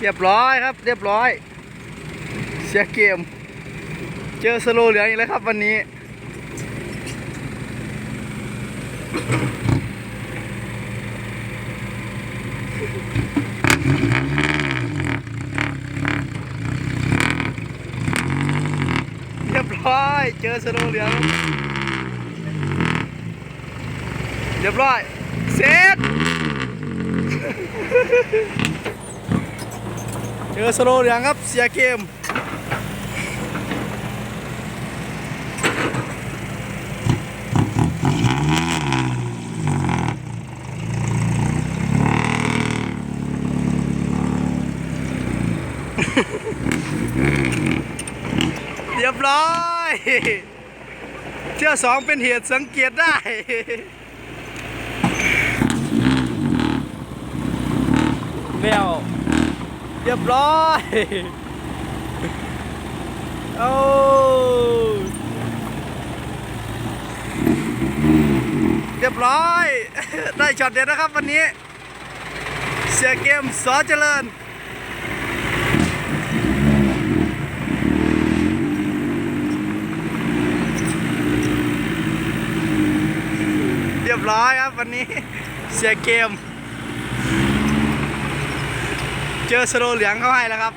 เรียบร้อยครับ เรียบร้อย เสียเกม เจอสโลเหลืองอีกแล้วครับวันนี้ เรียบร้อย เจอสโลเหลืองเรียบร้อย เสร็จ เจอสโลว์เหลืองครับเสียเกมเรียบร้อย เที่ยวสองเป็นเหตุสังเกตได้แล้ว รียบร้อยโอ้เรียบร้อย ได้ช็อตเด็ดนะครับวันนี้ เสียเกมสอเจริญเรียบร้อยครับวันนี้เสียเกม เจอสโลว์เหลืองเข้าให้แล้วครับ